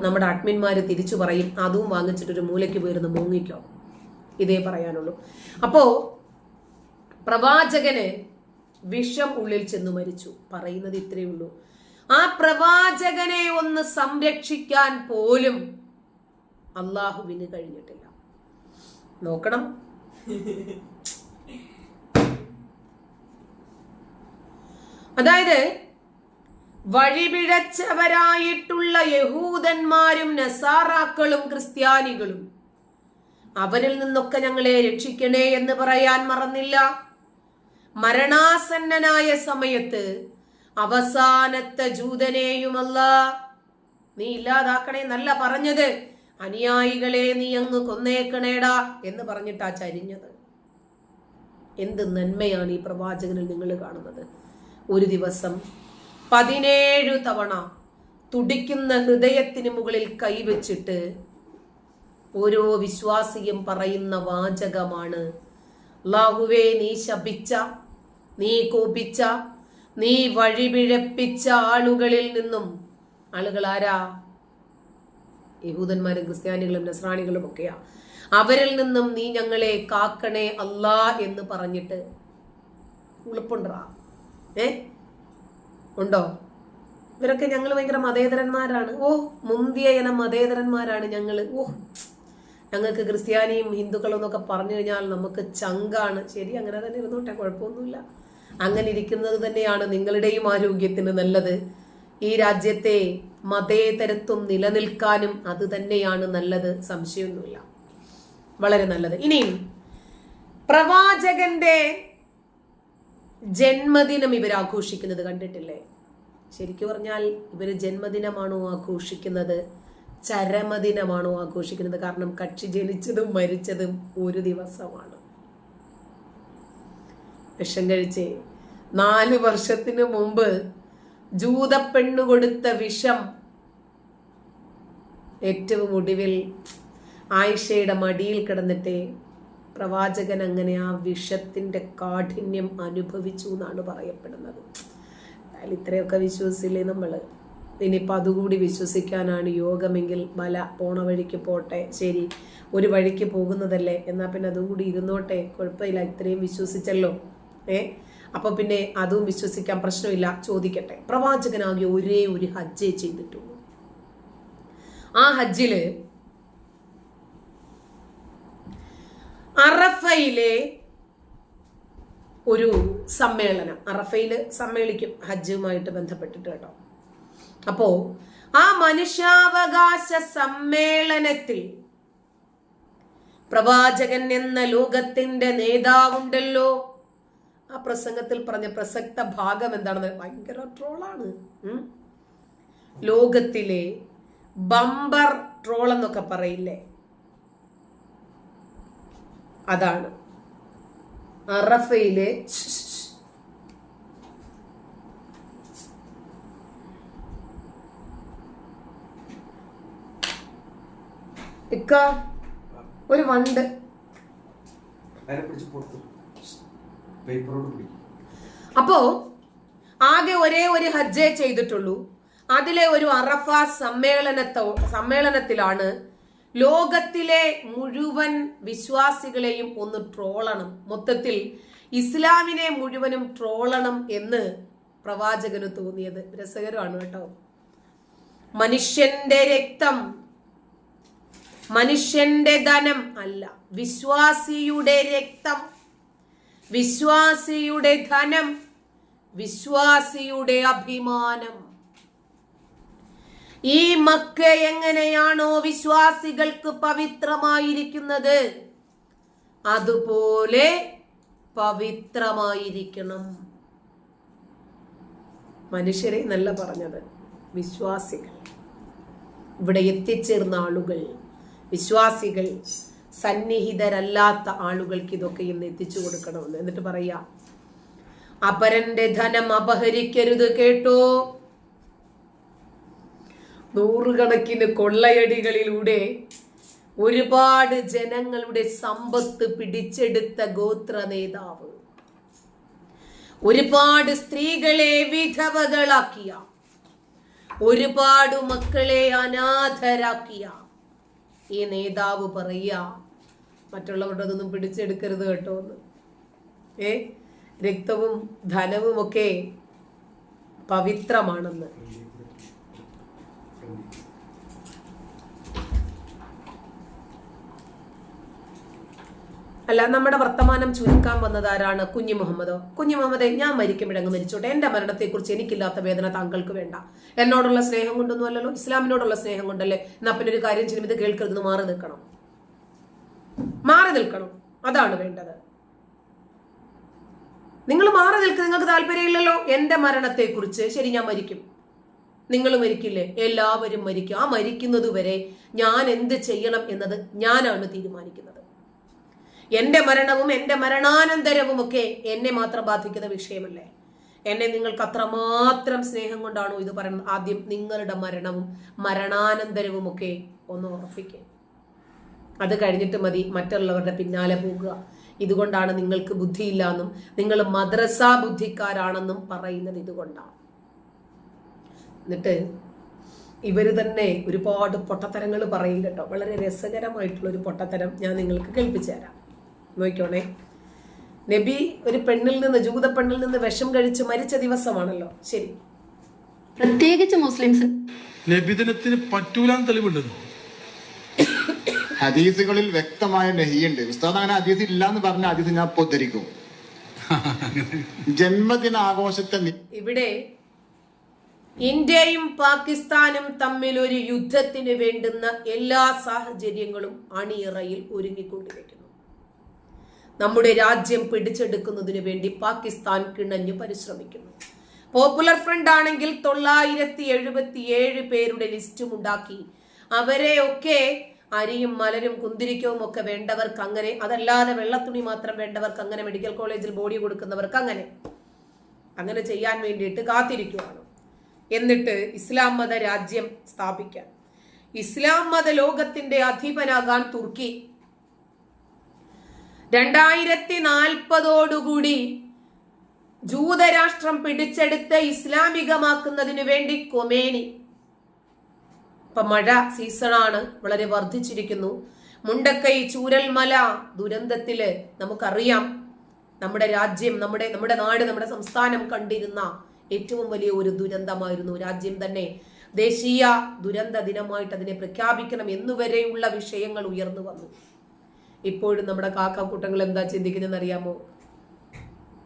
നമ്മുടെ അഡ്മിന്മാർ തിരിച്ചു പറയും അതും വാങ്ങിച്ചിട്ടൊരു മൂലയ്ക്ക് പോയിരുന്ന് മൂങ്ങിക്കോ. ഇതേ പറയാനുള്ളൂ. അപ്പോ പ്രവാചകന് വിഷം ഉള്ളിൽ ചെന്ന് മരിച്ചു. പറയുന്നത് ഇത്രയേ ഉള്ളൂ. ആ പ്രവാചകനെ ഒന്ന് സംരക്ഷിക്കാൻ പോലും അള്ളാഹുവിന് കഴിഞ്ഞിട്ടില്ല. നോക്കണം. അതായത് വഴിപിഴച്ചവരായിട്ടുള്ള യഹൂദന്മാരും നസാറാക്കളും ക്രിസ്ത്യാനികളും. അവരിൽ നിന്നൊക്കെ ഞങ്ങളെ രക്ഷിക്കണേ എന്ന് പറയാൻ മറന്നില്ല. മരണാസന്നനായ സമയത്ത് അവസാനത്തെ ജൂതനെയുമല്ല നീ ഇല്ലാതാക്കണേ നല്ല പറഞ്ഞത്. അനുയായികളെ നീ അങ്ങ് കൊന്നേക്കണേടാ എന്ന് പറഞ്ഞിട്ടാ ചരിഞ്ഞത്. എന്ത് നന്മയാണ് ഈ പ്രവാചകനിൽ നിങ്ങൾ കാണുന്നത്? ഒരു ദിവസം പതിനേഴു തവണ തുടിക്കുന്ന ഹൃദയത്തിന് മുകളിൽ കൈവച്ചിട്ട് ഓരോ വിശ്വാസിയും പറയുന്ന വാചകമാണ്. ലാഹുവേ നീ ശപിച്ച നീ കോപിച്ച നീ വഴിപിഴപ്പിച്ച ആളുകളിൽ നിന്നും ആളുകൾ ആരാ? യഹൂദന്മാരും ക്രിസ്ത്യാനികളും നസ്രാണികളും ഒക്കെയാ. അവരിൽ നിന്നും നീ ഞങ്ങളെ കാക്കണേ അല്ലാ എന്ന് പറഞ്ഞിട്ട് ഉളുപ്പുണ്ടാ ഏ? ഉണ്ടോ? ഇവരൊക്കെ ഞങ്ങൾ ഭയങ്കര മതേതരന്മാരാണ്. ഓ മുന്തിയ ഇനം മതേതരന്മാരാണ് ഞങ്ങൾ ഓ ഞങ്ങൾക്ക് ക്രിസ്ത്യാനിയും ഹിന്ദുക്കളും എന്നൊക്കെ പറഞ്ഞു കഴിഞ്ഞാൽ നമുക്ക് ചങ്കാണ്. ശരി അങ്ങനെ തന്നെ ഇരുന്നോട്ടെ കുഴപ്പമൊന്നുമില്ല. അങ്ങനെ ഇരിക്കുന്നത് തന്നെയാണ് നിങ്ങളുടെയും ആരോഗ്യത്തിന് നല്ലത്. ഈ രാജ്യത്തെ മതേതരത്വം നിലനിൽക്കാനും അത് തന്നെയാണ് നല്ലത്. സംശയമൊന്നുമില്ല. വളരെ നല്ലത്. ഇനിയും പ്രവാചകന്റെ ജന്മദിനം ഇവർ ആഘോഷിക്കുന്നത് കണ്ടിട്ടില്ലേ? ശരിക്കും പറഞ്ഞാൽ ഇവർ ജന്മദിനമാണോ ആഘോഷിക്കുന്നത്? ചരമദിനമാണോ ആഘോഷിക്കുന്നത്? കാരണം കക്ഷി ജനിച്ചതും മരിച്ചതും ഒരു ദിവസമാണ്. വിഷം കഴിച്ച് നാല് വർഷത്തിന് മുമ്പ് ജൂതപ്പെണ്ണു കൊടുത്ത വിഷം ഏറ്റവും ഒടുവിൽ ആയിഷയുടെ മടിയിൽ കിടന്നിട്ട് പ്രവാചകൻ അങ്ങനെ ആ വിഷത്തിന്റെ കാഠിന്യം അനുഭവിച്ചു എന്നാണ് പറയപ്പെടുന്നത്. ഇത്രയൊക്കെ വിശ്വസിച്ചില്ലേ നമ്മൾ? ഇനിയിപ്പോൾ അതുകൂടി വിശ്വസിക്കാനാണ് യോഗമെങ്കിൽ ബല പോണ വഴിക്ക് പോട്ടെ ശരി ഒരു വഴിക്ക് പോകുന്നതല്ലേ? എന്നാൽ പിന്നെ അതും കൂടി ഇരുന്നോട്ടെ കുഴപ്പമില്ല ഇത്രയും വിശ്വസിച്ചല്ലോ. ഏ? അപ്പോൾ പിന്നെ അതും വിശ്വസിക്കാൻ പ്രശ്നമില്ല ചോദിക്കട്ടെ. പ്രവാചകനാകെ ഒരേ ഒരു ഹജ്ജേ ചെയ്തിട്ടുള്ളൂ. ആ ഹജ്ജിൽ അറഫയിലെ ഒരു സമ്മേളനം. അറഫയിൽ സമ്മേളിക്കും ഹജ്ജുമായിട്ട് ബന്ധപ്പെട്ടിട്ട് കേട്ടോ. അപ്പോ ആ മനുഷ്യാവകാശ സമ്മേളനത്തിൽ പ്രവാചകൻ എന്ന ലോകത്തിന്റെ നേതാവുണ്ടല്ലോ. ആ പ്രസംഗത്തിൽ പറഞ്ഞ പ്രസക്ത ഭാഗം എന്താണെന്ന് ഭയങ്കര ട്രോളാണ്. ലോകത്തിലെ ബമ്പർ ട്രോൾ എന്നൊക്കെ പറയില്ലേ? അതാണ്. അറഫയിലെ ഇക്ക ഒരു വണ്ട്. അപ്പോ ആകെ ഒരേ ഒരു ഹജ്ജേ ചെയ്തിട്ടുള്ളൂ. അതിലെ ഒരു അറഫ സമ്മേളനത്തോ സമ്മേളനത്തിലാണ് ലോകത്തിലെ മുഴുവൻ വിശ്വാസികളെയും ഒന്ന് ട്രോളണം. മൊത്തത്തിൽ ഇസ്ലാമിനെ മുഴുവനും ട്രോളണം എന്ന് പ്രവാചകന് തോന്നിയത്. രസകരമാണ് കേട്ടോ. മനുഷ്യന്റെ രക്തം മനുഷ്യന്റെ ധനം അല്ല വിശ്വാസിയുടെ രക്തം വിശ്വാസിയുടെ ധനം വിശ്വാസിയുടെ അഭിമാനം. ഈ മക്ക എങ്ങനെയാണോ വിശ്വാസികൾക്ക് പവിത്രമായിരിക്കുന്നത്? അതുപോലെ പവിത്രമായിരിക്കണം. മനുഷ്യരെ നല്ല പറഞ്ഞത് വിശ്വാസികൾ. ഇവിടെ എത്തിച്ചേർന്ന ആളുകൾ വിശ്വാസികൾ സന്നിഹിതരല്ലാത്ത ആളുകൾക്ക് ഇതൊക്കെ ഇന്ന് എത്തിച്ചു കൊടുക്കണമെന്ന്. എന്നിട്ട് പറയാ അപരന്റെ ധനം അപഹരിക്കരുത് കേട്ടോ. നൂറുകണക്കിന് കൊള്ളയടികളിലൂടെ ഒരുപാട് ജനങ്ങളുടെ സമ്പത്ത് പിടിച്ചെടുത്ത ഗോത്ര നേതാവ്. ഒരുപാട് സ്ത്രീകളെ വിധവകളാക്കിയ ഒരുപാട് മക്കളെ അനാഥരാക്കിയ ഈ നേതാവ് പറയുക മറ്റുള്ളവരുടെ അതൊന്നും പിടിച്ചെടുക്കരുത് കേട്ടോ എന്ന്. ഏ? രക്തവും ധനവും ഒക്കെ പവിത്രമാണെന്ന്. അല്ല നമ്മുടെ വർത്തമാനം ചുരുക്കാൻ വന്നത് ആരാണ് കുഞ്ഞു മുഹമ്മദോ? കുഞ്ഞു മുഹമ്മദെ ഞാൻ മരിക്കുമ്പോഴങ്ങ് മരിച്ചോട്ടെ. എന്റെ മരണത്തെക്കുറിച്ച് എനിക്കില്ലാത്ത വേദന താങ്കൾക്ക് വേണ്ട. എന്നോടുള്ള സ്നേഹം കൊണ്ടൊന്നും അല്ലല്ലോ ഇസ്ലാമിനോടുള്ള സ്നേഹം കൊണ്ടല്ലേ എന്നാ പിന്നെ ഒരു കാര്യം ചെയ്യുന്നത് കേൾക്കരുതെന്ന് മാറി നിൽക്കണം. മാറി നിൽക്കണം. അതാണ് വേണ്ടത്. നിങ്ങൾ മാറി നിൽക്കുക നിങ്ങൾക്ക് താല്പര്യമില്ലല്ലോ. എന്റെ മരണത്തെക്കുറിച്ച്. ശരി ഞാൻ മരിക്കും. നിങ്ങൾ മരിക്കില്ലേ? എല്ലാവരും മരിക്കും. ആ മരിക്കുന്നത് വരെ ഞാൻ എന്ത് ചെയ്യണം എന്നത് ഞാനാണ് തീരുമാനിക്കുന്നത്. എന്റെ മരണവും എന്റെ മരണാനന്തരവും ഒക്കെ എന്നെ മാത്രം ബാധിക്കുന്ന വിഷയമല്ലേ? എന്നെ നിങ്ങൾക്ക് അത്രമാത്രം സ്നേഹം കൊണ്ടാണോ ഇത് പറയുന്നത്? ആദ്യം നിങ്ങളുടെ മരണവും മരണാനന്തരവും ഒക്കെ ഒന്ന് ഉറപ്പിക്കുക അത് കഴിഞ്ഞിട്ട് മതി മറ്റുള്ളവരുടെ പിന്നാലെ പോകുക. ഇതുകൊണ്ടാണ് നിങ്ങൾക്ക് ബുദ്ധിയില്ല എന്നും നിങ്ങൾ മദ്രസ ബുദ്ധിക്കാരാണെന്നും പറയുന്നത് ഇതുകൊണ്ടാണ്. എന്നിട്ട് ഇവർ തന്നെ ഒരുപാട് പൊട്ടത്തരങ്ങൾ പറയും കേട്ടോ വളരെ രസകരമായിട്ടുള്ള ഒരു പൊട്ടത്തരം ഞാൻ നിങ്ങൾക്ക് കേൾപ്പിച്ചു തരാം. നോക്കിക്കോണേ. നബി ഒരു പെണ്ണിൽ നിന്ന് ജൂത പെണ്ണിൽ നിന്ന് വിഷം കഴിച്ച് മരിച്ച ദിവസമാണല്ലോ. ശരി. പ്രത്യേകിച്ച് മുസ്ലിംസ്. നബിദിനത്തിന് പറ്റൂലാൻ തെളിവുണ്ട് ഹദീസുകളിൽ വ്യക്തമായ നെഹിയുണ്ട്. ഉസ്താദ് അങ്ങനെ ഹദീസ് ഇല്ലാന്ന് പറഞ്ഞ ഹദീസ് ഞാൻ പൊദ്ധരിക്കും ജന്മദിനാഘോഷത്തെ ആഘോഷത്തെ ഇവിടെ ഇന്ത്യയും പാകിസ്ഥാനും തമ്മിൽ ഒരു യുദ്ധത്തിന് വേണ്ടുന്ന എല്ലാ സാഹചര്യങ്ങളും അണിയറയിൽ ഒരുങ്ങിക്കൊണ്ടിരിക്കുന്നു നമ്മുടെ രാജ്യം പിടിച്ചെടുക്കുന്നതിന് വേണ്ടി പാകിസ്ഥാൻ കിണഞ്ഞു പരിശ്രമിക്കുന്നു. പോപ്പുലർ ഫ്രണ്ട് ആണെങ്കിൽ തൊള്ളായിരത്തി എഴുപത്തി ഏഴ് പേരുടെ ലിസ്റ്റും ഉണ്ടാക്കി അവരെ ഒക്കെ അരിയും മലരും കുന്തിരിക്കവും ഒക്കെ വേണ്ടവർക്ക് അങ്ങനെ അതല്ലാതെ വെള്ളത്തുണി മാത്രം വേണ്ടവർക്ക് അങ്ങനെ മെഡിക്കൽ കോളേജിൽ ബോഡി കൊടുക്കുന്നവർക്ക് അങ്ങനെ. അങ്ങനെ ചെയ്യാൻ വേണ്ടിയിട്ട് കാത്തിരിക്കുകയാണ് എന്നിട്ട് ഇസ്ലാം മത രാജ്യം സ്ഥാപിക്കാൻ ഇസ്ലാം മത ലോകത്തിന്റെ അധിപനാകാൻ തുർക്കി. രണ്ടായിരത്തി നാൽപ്പതോടുകൂടി ജൂതരാഷ്ട്രം പിടിച്ചെടുത്ത് ഇസ്ലാമികമാക്കുന്നതിനു വേണ്ടി കൊമേനി. ഇപ്പൊ മഴ സീസണാണ് വളരെ വർദ്ധിച്ചിരിക്കുന്നു. മുണ്ടക്കൈ ചൂരൽമല ദുരന്തത്തിൽ നമുക്കറിയാം. നമ്മുടെ രാജ്യം നമ്മുടെ നമ്മുടെ നാട് നമ്മുടെ സംസ്ഥാനം കണ്ടിരുന്ന ഏറ്റവും വലിയ ഒരു ദുരന്തമായിരുന്നു രാജ്യം തന്നെ. ദേശീയ ദുരന്ത ദിനമായിട്ട് അതിനെ പ്രഖ്യാപിക്കണം എന്നുവരെയുള്ള വിഷയങ്ങൾ ഉയർന്നു വന്നു. ഇപ്പോഴും നമ്മുടെ കാക്കാക്കൂട്ടങ്ങൾ എന്താ ചിന്തിക്കുന്നതെന്ന് അറിയാമോ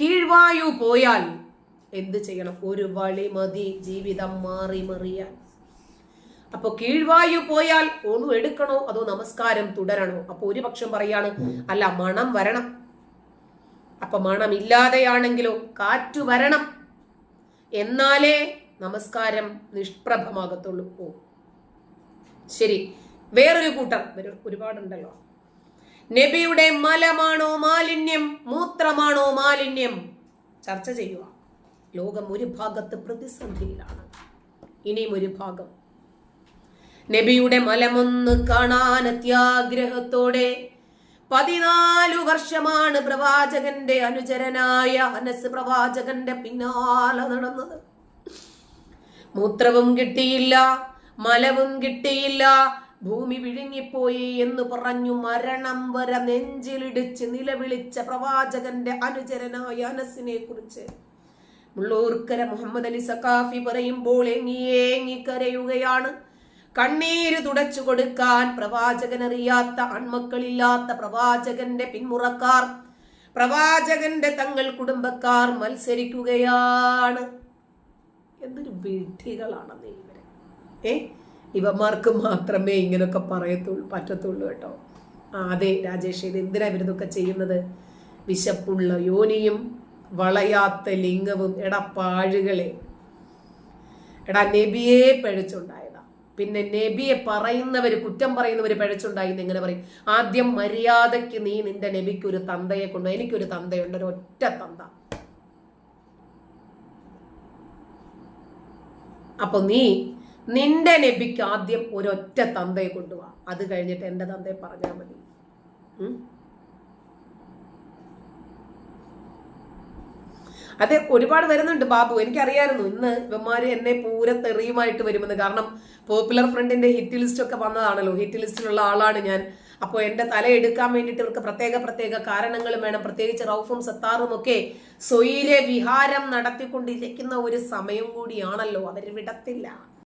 കീഴ്വായു പോയാൽ എന്ത് ചെയ്യണം? ഒരു വളി മതി ജീവിതം മാറി മറിയാൻ. അപ്പൊ കീഴ്വായു പോയാൽ ഒന്നു എടുക്കണോ അതോ നമസ്കാരം തുടരണോ? അപ്പൊ ഒരു പക്ഷം പറയാണ് അല്ല മണം വരണം. അപ്പൊ മണം ഇല്ലാതെയാണെങ്കിലോ കാറ്റു വരണം. എന്നാലേ നമസ്കാരം നിഷ്പ്രഭമാകത്തുള്ളൂ. ഓ. ശരി. വേറൊരു കൂട്ടം ഒരു- ഒരുപാടുണ്ടല്ലോ. നബിയുടെ മലമാണോ മാലിന്യം? മൂത്രമാണോ മാലിന്യം? ചർച്ച ചെയ്യുക. ലോകം ഒരു ഭാഗത്ത് പ്രതിസന്ധിയിലാണ്. ഇനിയും ഒരു ഭാഗം. നബിയുടെ മലമൊന്ന് കാണാൻ അത്യാഗ്രഹത്തോടെ പതിനാലു വർഷമാണ് പ്രവാചകന്റെ അനുചരനായ അനസ് പ്രവാചകന്റെ പിന്നാലെ നടന്നത്. മൂത്രവും കിട്ടിയില്ല മലവും കിട്ടിയില്ല ഭൂമി വിഴുങ്ങിപ്പോയി എന്ന് പറഞ്ഞു മരണം വരെ നെഞ്ചിലിടിച്ച് നിലവിളിച്ച പ്രവാചകന്റെ അനുചരനായ അനസിനെ കുറിച്ച്. മുള്ളൂർക്കര മുഹമ്മദ് അലി സഖാഫി പറയുമ്പോൾ ഏങ്ങി കരയുകയാണ്. കണ്ണീര് തുടച്ചു കൊടുക്കാൻ പ്രവാചകൻ അറിയാത്ത ആൺമക്കളില്ലാത്ത പ്രവാചകന്റെ പിന്മുറക്കാർ പ്രവാചകന്റെ തങ്ങൾ കുടുംബക്കാർ മത്സരിക്കുകയാണ്. എന്തൊരു വിഡ്ഢികളാണെന്ന് ഇവരെ. ഏ? ഇവന്മാർക്ക് മാത്രമേ ഇങ്ങനൊക്കെ പറയത്തുള്ളൂ പറ്റത്തുള്ളൂ കേട്ടോ. ആ അതെ രാജേഷ് എന്തിനാ ഇവരിതൊക്കെ ചെയ്യുന്നത്? വിശപ്പുള്ള യോനിയും വളയാത്ത ലിംഗവും. എടാ പാഴുകളെ. എടാ നബിയെ പഴച്ചുണ്ടായതാ പിന്നെ നബിയെ പറയുന്നവര് കുറ്റം പറയുന്നവര് പഴച്ചുണ്ടായി എന്ന് എങ്ങനെ പറയും. ആദ്യം മര്യാദയ്ക്ക് നീ നിന്റെ നബിക്ക് ഒരു തന്തയെ കൊണ്ടു എനിക്കൊരു തന്തയുണ്ട് ഒരു ഒറ്റ തന്ത. അപ്പൊ നീ നിന്റെ നബിക്ക് ആദ്യം ഒരൊറ്റ തന്തയെ കൊണ്ടുപോവാ അത് കഴിഞ്ഞിട്ട് എന്റെ തന്തയെ പറഞ്ഞാൽ മതി. അത് ഒരുപാട് വരുന്നുണ്ട് ബാബു. എനിക്കറിയായിരുന്നു ഇന്ന് ഇവന്മാര് എന്നെ പൂര തെറിയുമായിട്ട് വരുമെന്ന്. കാരണം പോപ്പുലർ ഫ്രണ്ടിന്റെ ഹിറ്റ് ലിസ്റ്റ് ഒക്കെ വന്നതാണല്ലോ. ഹിറ്റ് ലിസ്റ്റിലുള്ള ആളാണ് ഞാൻ. അപ്പോൾ എന്റെ തല എടുക്കാൻ വേണ്ടിയിട്ട് ഇവർക്ക് പ്രത്യേക പ്രത്യേക കാരണങ്ങളും വേണം. പ്രത്യേകിച്ച് റൌഫും സത്താറും ഒക്കെ സ്വയിലെ വിഹാരം നടത്തിക്കൊണ്ടിരിക്കുന്ന ഒരു സമയം കൂടിയാണല്ലോ. അവർ വിടത്തില്ല.